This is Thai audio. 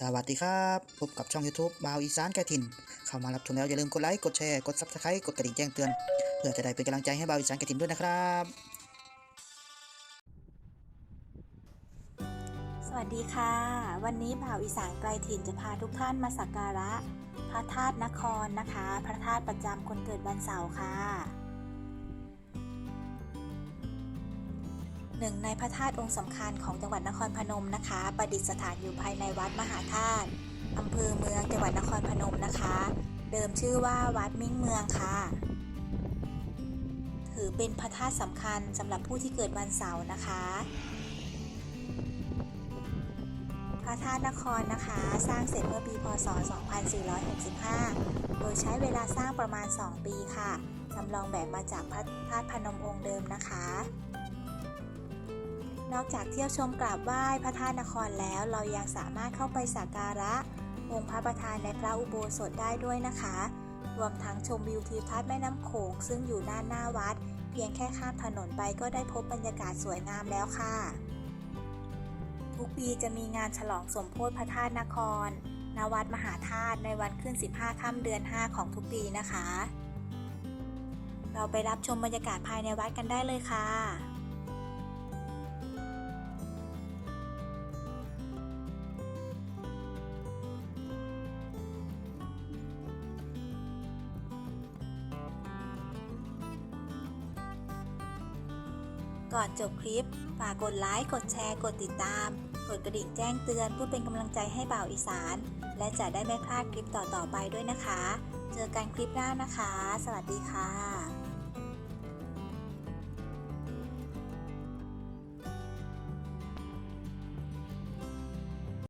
สวัสดีครับ พบกับช่อง YouTube บาวอีสานแกถิ่น เข้ามารับชมแล้วอย่าลืมกดไลค์ กดแชร์ กด Subscribe กดกระดิ่งแจ้งเตือน เพื่อจะได้เป็นกำลังใจให้บาวอีสานแกถิ่นด้วยนะครับ สวัสดีค่ะ วันนี้บ่าวอีสานไกลถิ่นจะพาทุกท่านมาสักการะ พระธาตุนครนะคะ พระธาตุประจำคนเกิดวันเสาร์ค่ะ หนึ่งในพระธาตุองค์สำคัญของจังหวัดนครพนมนะคะ ประดิษฐานอยู่ภายในวัดมหาธาตุอำเภอเมืองจังหวัดนครพนมนะคะ เดิมชื่อว่าวัดมิ่งเมืองค่ะ ถือเป็นพระธาตุสำคัญสำหรับผู้ที่เกิดวันเสาร์นะคะ พระธาตุนครนะคะ สร้างเสร็จเมื่อปีพศ 2465 โดยใช้เวลาสร้างประมาณ 2 ปีค่ะจำลองแบบมาจากพระธาตุพนมองค์เดิมนะคะ นอกจากเที่ยวชมกราบไหว้พระธาตุนครแล้ว เรายังสามารถเข้าไปสักการะองค์พระประธานในพระอุโบสถได้ด้วยนะคะ รวมทั้งชมวิวทิวทัศน์แม่น้ำโขงซึ่งอยู่ด้านหน้าวัด เพียงแค่ข้ามถนนไปก็ได้พบบรรยากาศสวยงามแล้วค่ะ ทุกปีจะมีงานฉลองสมโพธิพระธาตุนครณวัดมหาธาตุในวันขึ้น 15 ค่ำเดือน 5 ของทุกปีนะคะ เราไปรับชมบรรยากาศภายในวัดกันได้เลยค่ะ ก่อนจบคลิป ฝากกดไลค์ กดแชร์ กดติดตาม กดกระดิ่งแจ้งเตือนเพื่อเป็นกำลังใจให้บ่าวอีสาน และจะได้ไม่พลาดคลิปต่อๆไปด้วยนะคะ เจอกันคลิปหน้านะคะ สวัสดีค่ะ